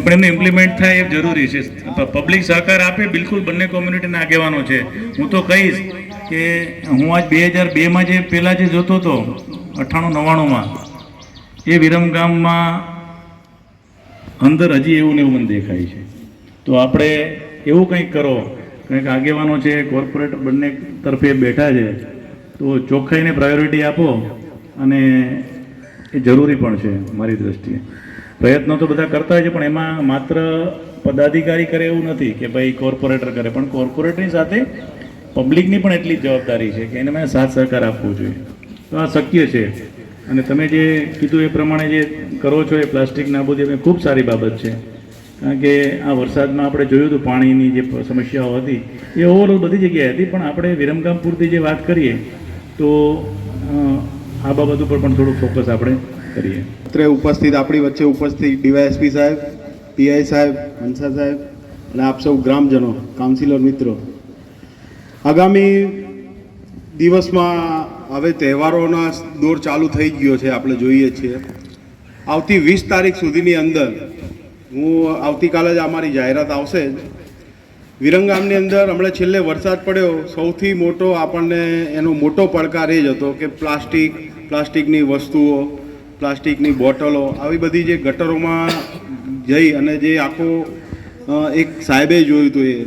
પણ એમને ઇમ્પ્લિમેન્ટ થાય એ જરૂરી છે. પબ્લિક સહકાર આપે, બિલકુલ બંને કોમ્યુનિટીના આગેવાનો છે. હું તો કહીશ કે હું આજ બે હજાર બેમાં જે પહેલાં જે જોતો હતો, અઠ્ઠાણું, નવ્વાણુંમાં, એ વિરમગામમાં અંદર હજી એવું ને એવું મને દેખાય છે. તો આપણે એવું કંઈક કરો. કંઈક આગેવાનો છે કોર્પોરેટ બંને તરફે બેઠા છે, તો ચોખ્ખાઈને પ્રાયોરિટી આપો અને એ જરૂરી પણ છે મારી દ્રષ્ટિએ. પ્રયત્નો તો બધા કરતા હોય છે, પણ એમાં માત્ર પદાધિકારી કરે એવું નથી કે ભાઈ કોર્પોરેટર કરે, પણ કોર્પોરેટની સાથે પબ્લિકની પણ એટલી જ જવાબદારી છે કે એને મેં સાથ સહકાર આપવો જોઈએ. તો આ શક્ય છે. અને તમે જે કીધું એ પ્રમાણે જે કરો છો એ પ્લાસ્ટિક નાબૂદી એ ખૂબ સારી બાબત છે. કારણ કે આ વરસાદમાં આપણે જોયું હતું પાણીની જે સમસ્યાઓ હતી, એ ઓવરઓલ બધી જગ્યાએ હતી, પણ આપણે વિરમગામ પૂરતી જે વાત કરીએ, તો આ બાબત ઉપર પણ થોડું ફોકસ આપણે કરીએ. અત્રે ઉપસ્થિત આપણી વચ્ચે ઉપસ્થિત ડીવાયએસપી સાહેબ, પીઆઈ સાહેબ હંસા સાહેબ અને આપ સૌ ગ્રામજનો, કાઉન્સિલર મિત્રો. આગામી દિવસમાં હવે તહેવારોના દોર ચાલુ થઈ ગયો છે, આપણે જોઈએ છીએ. આવતી વીસ તારીખ સુધીની અંદર હું આવતીકાલે જ અમારી જાહેરાત આવશે વિરંગામની અંદર હમણાં છેલ્લે વરસાદ પડ્યો. સૌથી મોટો આપણને એનો મોટો પડકાર એ જ હતો કે પ્લાસ્ટિક, પ્લાસ્ટિકની વસ્તુઓ, પ્લાસ્ટિકની બોટલો, આવી બધી જે ગટરોમાં જઈ અને જે આખો એક સાહેબે જોયું હતું એ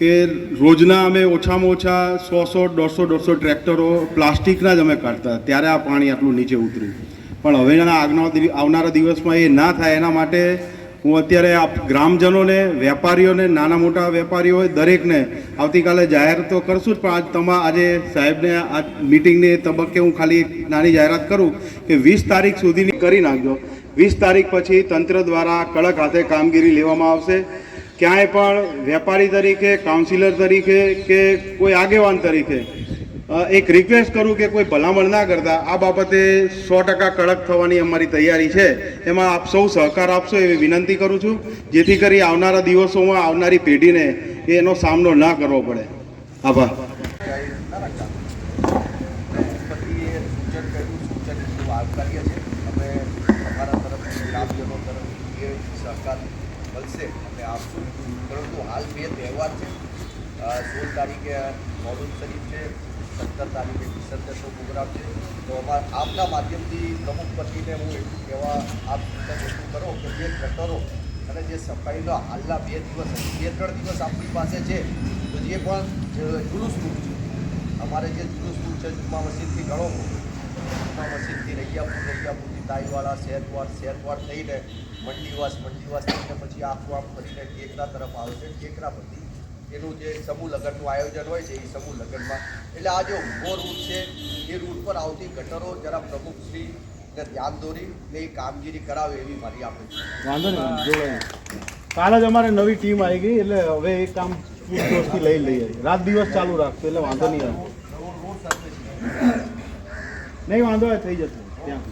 કે રોજના અમે ઓછામાં ઓછા સો સો, દોઢસો દોઢસો ટ્રેક્ટરો પ્લાસ્ટિકના જ અમે કાઢતા. ત્યારે આ પાણી આટલું નીચે ઉતર્યું. પણ હવેના આગના આવનારા દિવસમાં એ ના થાય એના માટે હું અત્યારે આપ ગ્રામજનોને, વેપારીઓને, નાના મોટા વેપારીઓ દરેકને આવતીકાલે જાહેર તો કરશું જ, પણ આજ તમા, આજે સાહેબને આ મિટિંગને તબક્કે હું ખાલી નાની જાહેરાત કરું કે વીસ તારીખ સુધીની કરી નાખજો. વીસ તારીખ પછી તંત્ર દ્વારા કડક હાથે કામગીરી લેવામાં આવશે. ક્યાંય પણ વેપારી તરીકે, કાઉન્સિલર તરીકે કે કોઈ આગેવાન તરીકે એક રિક્વેસ્ટ કરું કે કોઈ ભલામણ ના કરતા. આ બાબતે સો ટકા કડક થવાની અમારી તૈયારી છે. એમાં આપ સૌ સહકાર આપશો એવી વિનંતી કરું છું. જેથી કરી આવનારા દિવસોમાં આવનારી પેઢીને એનો સામનો ના કરવો પડે. આભાર. સહકાર મળશે. અમે આપશું. પરંતુ હાલ બે તહેવાર છે. સોળ તારીખે મોડુલ શરીફ છે. સત્તર તારીખે વિસર્જનનો પ્રોગ્રામ છે. તો અમારા આપના માધ્યમથી પ્રમુખ પતિને હું એટલું કહેવા આપ એટલું કરો કે જે ગટરો અને જે સફાઈનો હાલના બે દિવસ બે ત્રણ દિવસ આપણી પાસે છે, તો જે પણ જુલુસ રૂપ છે, અમારે જે જુલુસ રૂપ છે જુમા મસ્જિદથી ઘણો જુમા મસ્જિદથી રૈયાપુર રૈયાપુરથી તાઈવાળા, શેરવાડ શેરવાડ થઈને મંડીવાસ મંડીવાસ થઈને પછી આખું આમ ફરીને ટેકરા તરફ આવે છે ટેકરા પરથી એનું જે સમૂહ લગ્નનું આયોજન હોય છે, એ સમૂહ લગ્નમાં. એટલે આ જે ઊભો રૂટ છે, એ રૂટ પર આવતી ગટરો જરા પ્રમુખશ્રીને ધ્યાન દોરી ને એ કામગીરી કરાવે એવી મારી આપણે વાંધો નહીં જોડાય કાલે જ અમારે નવી ટીમ આવી ગઈ, એટલે હવે એ કામ પૂરજોશથી લઈ લઈએ. રાત દિવસ ચાલુ રાખશું, એટલે વાંધો નહીં આવે. નહીં, વાંધો થઈ જશે. ત્યાં